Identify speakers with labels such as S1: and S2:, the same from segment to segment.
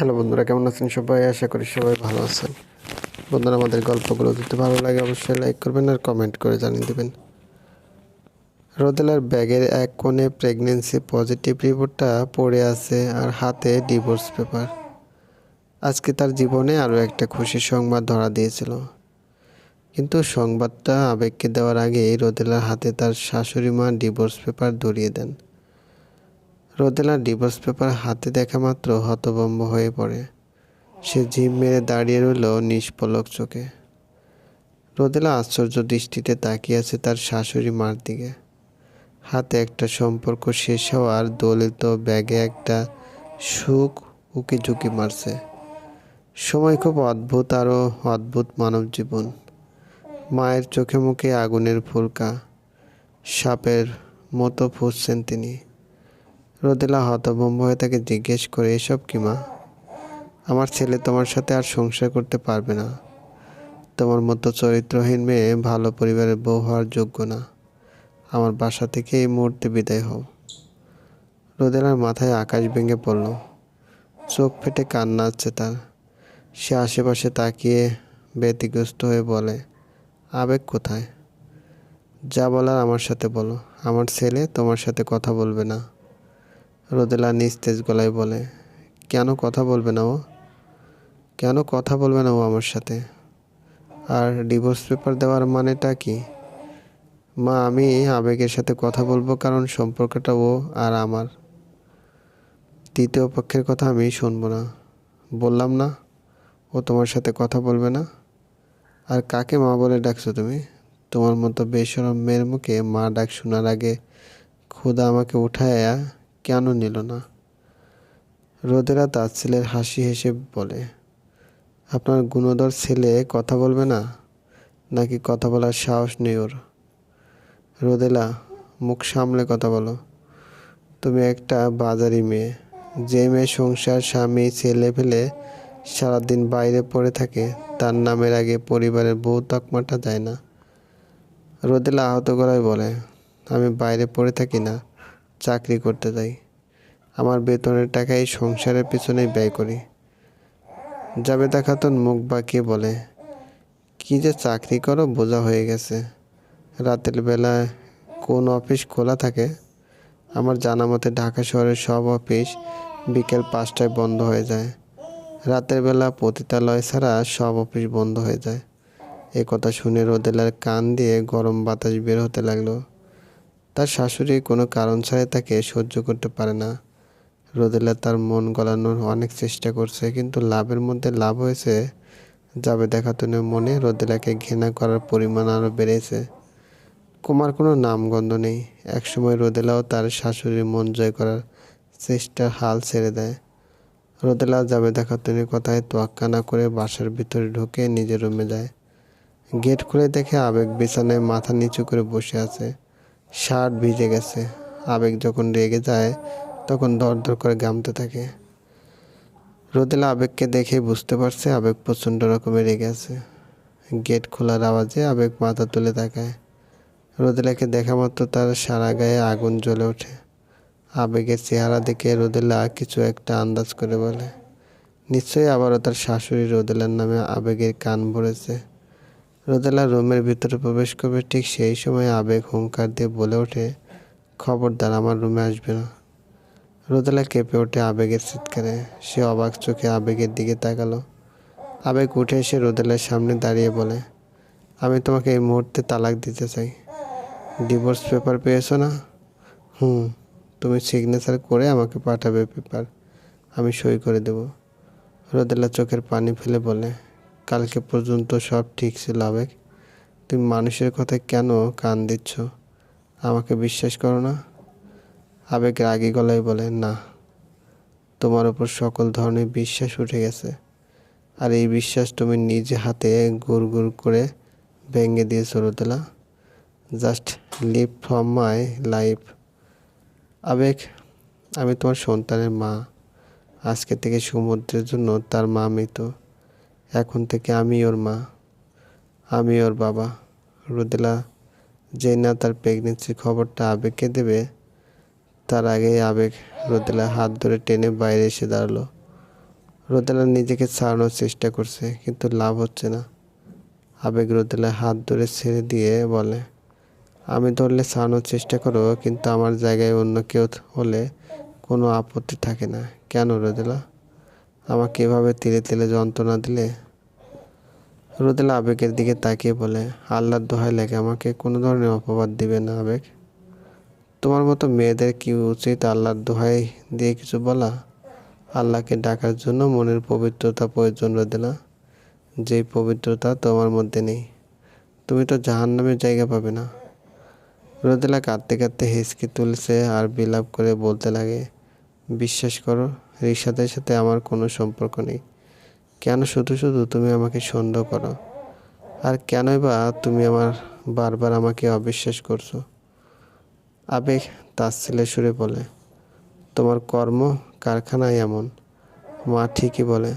S1: Hello বন্ধুরা, কেমন আছেন সবাই? আশা করি সবাই ভালো আছেন। বন্ধুরা, আমাদের গল্পগুলো যদি ভালো লাগে, অবশ্যই লাইক করবেন আর কমেন্ট করে জানিয়ে দেবেন। রোদেলার ব্যাগের এক কোণে প্রেগনেন্সি পজিটিভ রিপোর্টটা পড়ে আছে আর হাতে ডিভোর্স পেপার আজকে তার জীবনে আরও একটা খুশি সংবাদ ধরা দিয়েছিল। কিন্তু সংবাদটা আবেগকে দেওয়ার আগেই রোদেলার হাতে তার শাশুড়ি মা ডিভোর্স পেপার ধরিয়ে দেন। রোদেলা ডিভোর্স পেপার হাতে দেখা মাত্র হতভম্ব হয়ে পড়ে। সে জিভ মেরে দাঁড়িয়ে রইল নিষ্পলক চোখে। রোদেলা আশ্চর্য দৃষ্টিতে তাকিয়ে আছে তার শাশুড়ি মার দিকে। হাতে একটা সম্পর্ক শেষ হওয়ার দলিত ব্যাগে একটা সুখ উকি ঝুঁকি মারছে। সময় খুব অদ্ভুত আরও অদ্ভুত মানব জীবন। মায়ের চোখে মুখে আগুনের ফুলকা। সাপের মতো ফুসছেন তিনি। রোদেলা হতভম্ব হয়ে তাকে জিজ্ঞেস করে, এসব কি মা? আমার ছেলে তোমার সাথে আর সংসার করতে পারবে না। তোমার মতো চরিত্রহীন মেয়ে ভালো পরিবারের বউ হওয়ার যোগ্য না। আমার বাসা থেকে এই মুহূর্তে বিদায় হও। রোদেলার মাথায় আকাশ ভেঙে পড়ল। চোখ ফেটে কান্না আসছে তার। সে আশেপাশে তাকিয়ে ব্যতিগ্রস্ত হয়ে বলে, আবেগ কোথায়? যা বলার আমার সাথে বলো। আমার ছেলে তোমার সাথে কথা বলবে না। রোদেলা নিস্তেজ গলায় বলে, কেন কথা বলবে না ও? কেন কথা বলবে না ও আমার সাথে? আর ডিভোর্স পেপার দেওয়ার মানেটা কি? মা, আমি আবেগের সাথে কথা বলব কারণ সম্পর্কটা ও আর আমার। তৃতীয় পক্ষের কথা আমি শুনব না। বললাম না, ও তোমার সাথে কথা বলবে না? আর কাকে মা বলে ডাকছো তুমি? তোমার মতো বেসরম মেয়ের মুখে মা ডাক শোনার আগে খুদা আমাকে উঠায়া কেন নিল না? রোদেরা তার ছেলের হাসি হেসে বলে, আপনার গুণধর ছেলে কথা বলবে না? নাকি কথা বলার সাহস নেই ওর? রোদেলা, মুখ সামলে কথা বলো। তুমি একটা বাজারি মেয়ে। যে মেয়ে সংসার, স্বামী, ছেলে ফেলে সারাদিন বাইরে পড়ে থাকে, তার নামের আগে পরিবারের বউ তকমাটা যায় না। রোদেলা আহত গলায় বলে, আমি বাইরে পড়ে থাকি না। চাকরি করতে যাই। আমার বেতনের টাকা এই সংসারের পিছনেই ব্যয় করি। জাবেদা খাতুন মুখ বাঁকিয়ে বলে, কি যে চাকরি করো, বোঝা হয়ে গেছে। রাতের বেলায় কোন অফিস খোলা থাকে? আমার জানা মতে ঢাকা শহরের সব অফিস বিকেল পাঁচটায় বন্ধ হয়ে যায়। রাতের বেলা পতিতালয় ছাড়া সব অফিস বন্ধ হয়ে যায়। এ কথা শুনে রোদেলার কান দিয়ে গরম বাতাস বের হতে লাগল। তার শাশুড়ি কোনো কারণ ছাড়াই তাকে সহ্য করতে পারে না। রোদেলা তার মন গলানোর অনেক চেষ্টা করছে, কিন্তু লাভের মধ্যে লাভ হয়েছে যাবে দেখাতুনের মনে রোদেলাকে ঘৃণা করার পরিমাণ আরও বেড়েছে। কুমার কোনো নামগন্ধ নেই। একসময় রোদেলাও তার শাশুড়ির মন জয় করার চেষ্টার হাল ছেড়ে দেয়। রোদেলা যাবে দেখাতুনের কথায় তোয়াক্কা না করে বাসার ভিতরে ঢুকে নিজের রুমে যায়। গেট খুলে দেখে আবেগ বিছানায় মাথা নিচু করে বসে আছে। শার্ট ভিজে গেছে। আবেগ যখন রেগে যায়, তখন দর দর করে গামতে থাকে। রোদেলা আবেগকে দেখে বুঝতে পারছে আবেগ প্রচণ্ড রকমের রেগে আছে। গেট খোলার আওয়াজে আবেগ মাথা তুলে তাকায়। রোদেলাকে দেখা মাত্র তার সারা গায়ে আগুন জ্বলে ওঠে। আবেগের চেহারা দেখে রোদেলা কিছু একটা আন্দাজ করে বলে। নিশ্চয়ই আবারও তার শাশুড়ি রোদেলার নামে আবেগের কান ভরেছে। রোদেলা রুমের ভিতরে প্রবেশ করবে ঠিক সেই সময় আবেগ হুঙ্কার দিয়ে বলে ওঠে, খবরদার, আমার রুমে আসবে না। রোদেলা কেঁপে ওঠে আবেগের চিৎকারে। সে অবাক চোখে আবেগের দিকে তাকালো। আবেগ উঠে এসে রোদেলার সামনে দাঁড়িয়ে বলে, আমি তোমাকে এই মুহূর্তে তালাক দিতে চাই। ডিভোর্স পেপার পেয়েছ না? হুম, তুমি সিগনেচার করে আমাকে পাঠাবে পেপার। আমি সই করে দেব। রোদেলা চোখের পানি ফেলে বলে কালকে পর্যন্ত সব ঠিক ছিল, আবেগ। তুমি মানুষের কথায় কেন কান দিচ্ছ? আমাকে বিশ্বাস করো না? আবেগ রাগি গলায় বলে, না। তোমার ওপর সকল ধরনের বিশ্বাস উঠে গেছে। আর এই বিশ্বাস তুমি নিজে হাতে গুড় গুড় করে ভেঙে দিয়ে রোদেলা। Just leave from my life. আবেগ, আমি তোমার সন্তানের মা। আজকে থেকে সমুদ্রের জন্য তার মা মৃত। এখন থেকে আমি ওর মা। আমি ওর বাবা। রোদেলা যে না তার প্রেগনেন্সির খবরটা আবেগকে দেবে, তার আগেই আবেগ রোদেলা হাত ধরে টেনে বাইরে এসে দাঁড়াল। রোদেলা নিজেকে ছাড়ানোর চেষ্টা করছে, কিন্তু লাভ হচ্ছে না। আবেগ রোদেলা হাত ধরে ছেড়ে দিয়ে বলে, আমি ধরলে ছাড়ানোর চেষ্টা করো, কিন্তু আমার জায়গায় অন্য কেউ হলে কোনো আপত্তি থাকে না। কেন রোদেলা? আমাকে এভাবে তিলে তিলে যন্ত্রণা দিলে? রোদেলা আবেগের দিকে তাকিয়ে বলে, আল্লাহর দোহাই লেগে আমাকে, কোনো ধরনের অপবাদ দিবে না আবেগ। তোমার মতো মেয়েদের কি উচিত আল্লাহর দোহাই দিয়ে কিছু বলা? আল্লাহকে ডাকার জন্য মনের পবিত্রতা প্রয়োজন রোদেলা। যেই পবিত্রতা তোমার মধ্যে নেই, তুমি তো জাহান নামের জায়গা পাবে না। রোদেলা কাঁদতে কাঁদতে হেসকে তুলছে আর বিলাপ করে বলতে লাগে, বিশ্বাস করো রিশাদের সাথে আমার কোনো সম্পর্ক নেই। কেন শুধু শুধু তুমি আমাকে সন্দেহ করো? আর কেনই বা তুমি আমার বারবার আমাকে অবিশ্বাস করছ? আবেগ তার ছেলে সুরে বলে, তোমার কর্ম কারখানায় এমন। মা ঠিকই বলে,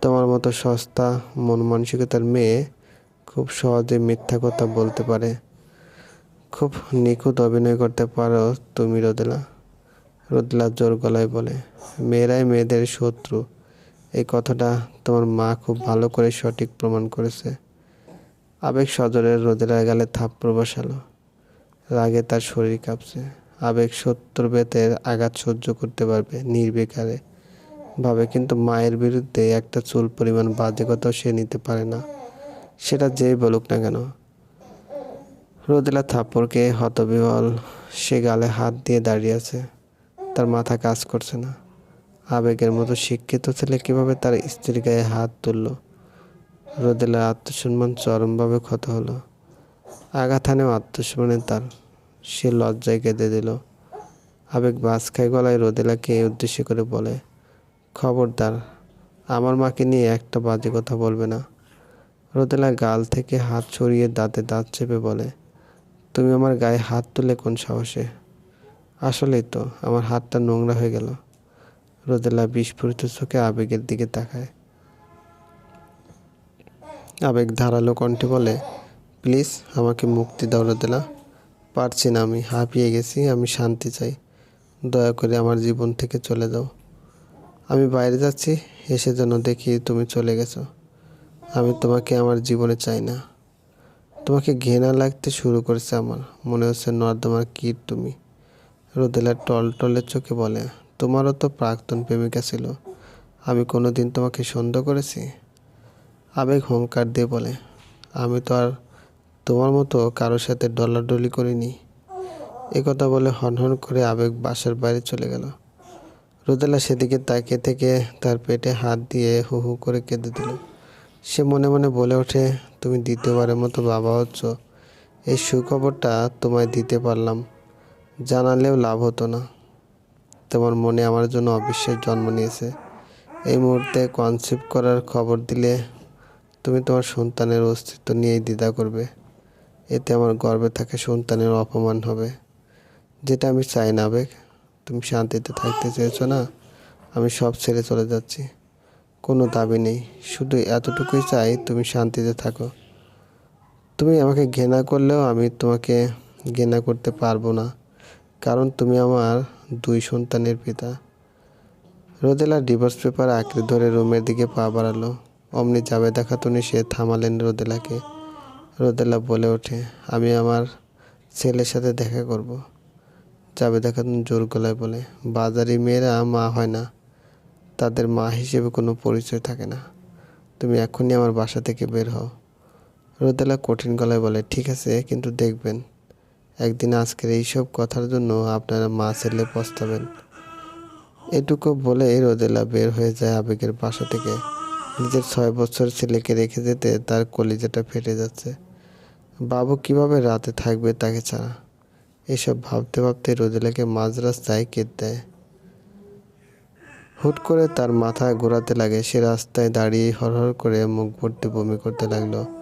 S1: তোমার মতো সস্তা মন মানসিকতার মেয়ে খুব সহজে মিথ্যা কথা বলতে পারে। খুব নিখুঁত অভিনয় করতে পারো তুমি রোদেলা। রোদেলা জোর গলায় বলে, মেয়েরাই মেয়েদের শত্রু। এই কথাটা তোমার মা খুব ভালো করে সঠিক প্রমাণ করেছে। আবেগ সজরের রোদেলার গালে থাপ্পড় বসালো। রাগে তার শরীর কাঁপছে। আবেগ সত্তর বেতের আঘাত সহ্য করতে পারবে নির্বিকারে। ভাবে কিন্তু মায়ের বিরুদ্ধে একটা চুল পরিমাণ বাজে কথাও সে নিতে পারে না। সেটা যেই বলুক না কেন। রোদেলা থাপ্পড়কে হতবিহল সে গালে হাত দিয়ে দাঁড়িয়ে আছে। তার মাথা কাজ করছে না। আবেগের মতো শিক্ষিত ছেলে কীভাবে তার স্ত্রীর গায়ে হাত তুলল? রোদেলার আত্মসম্মান চরমভাবে ক্ষত হলো। আঘাত হানেও আত্মসম্মানের তার। সে লজ্জায় কেঁদে দিল। আবেগ বাস খাই গলায় রোদেলাকে এই উদ্দেশ্য করে বলে, খবরদার, আমার মাকে নিয়ে একটা বাজে কথা বলবে না। রোদেলা গাল থেকে হাত ছড়িয়ে দাঁতে দাঁত চেপে বলে, তুমি আমার গায়ে হাত তুলে কোন সাহসে? আসলেই তো, আমার হাতটা নোংরা হয়ে গেল। রোদেলা বিস্ফোরিত চোখে আবেগের দিকে তাকায়। আবেগ ধারালো কণ্ঠে বলে, প্লিজ, আমাকে মুক্তি দাও রোদেলা। পারছি না, আমি হাঁপিয়ে গেছি, আমি শান্তি চাই। দয়া করে আমার জীবন থেকে চলে যাও। আমি বাইরে যাচ্ছি, এসে যেন দেখি তুমি চলে গেছো। আমি তোমাকে আমার জীবনে চাই না। তোমাকে ঘেনা লাগতে শুরু করেছে আমার। মনে হচ্ছে নর্দমার কীট তুমি। রোদেলা টল টলের চোখে বলে, তোমারও তো প্রাক্তন প্রেমিকা ছিল। আমি কোনো দিন তোমাকে সন্দেহ করেছি? আবেগ হুঙ্কার দিয়ে বলে, আমি তো আর তোমার মতো কারোর সাথে ডলাডলি করিনি। কথা বলে হনহন করে আবেগ বাসার বাইরে চলে গেল। রোদেলা সেদিকে তাকিয়ে থেকে তার পেটে হাত দিয়ে হু হু করে কেঁদে দিল। সে মনে মনে বলে ওঠে, তুমি দ্বিতীয়বারের মতো বাবা হচ্ছ। এই সুখবরটা তোমায় দিতে পারলাম। জানালেও লাভ হতো না। তোমার মনে আমার জন্য অবিশ্বাস জন্ম নিয়েছে। এই মুহূর্তে কনসেপ্ট করার খবর দিলে তুমি তোমার সন্তানের অস্তিত্ব নিয়েই দ্বিধা করবে। এতে আমার গর্বে থাকে সন্তানের অপমান হবে। যেটা আমি চাই না আবেগ তুমি শান্তিতে থাকতে চেয়েছো না? আমি সব ছেড়ে চলে যাচ্ছি। কোনো দাবি নেই। শুধু এতটুকুই চাই তুমি শান্তিতে থাকো। তুমি আমাকে ঘৃণা করলেও আমি তোমাকে ঘৃণা করতে পারব না। কারণ তুমি আমার দুই সন্তানের পিতা। রোদেলা ডিভোর্স পেপার আঁকড়ে ধরে রুমের দিকে পা বাড়ালো। অমনি যাবে দেখা তুমি সে থামালেন রোদেলাকে। রোদেলা বলে ওঠে, আমি আমার ছেলের সাথে দেখা করব। যাবে দেখা তুমি জোর গলায় বলে, বাজারি মেয়েরা মা হয় না। তাদের মা হিসেবে কোনো পরিচয় থাকে না। তুমি এখনই আমার বাসা থেকে বের হও। রোদেলা কঠিন গলায় বলে, ঠিক আছে, কিন্তু দেখবেন। একদিন আজকের এইসব কথার জন্য আপনারা মা ছেলে পস্তাবেন। এটুকু বলে রোদেলা বের হয়ে যায় আবেগের বাসা থেকে। নিজের ছয় বছর ছেলেকে রেখে যেতে তার কলিজাটা ফেটে যাচ্ছে। বাবু কীভাবে রাতে থাকবে তাকে ছাড়া? এসব ভাবতে ভাবতে রোদেলাকে মাঝ রাস্তায় কেটে দেয়। হুট করে তার মাথা ঘোরাতে লাগে, সে রাস্তায় দাঁড়িয়ে হরহর করে মুখ ভর্তি বমি করতে লাগল।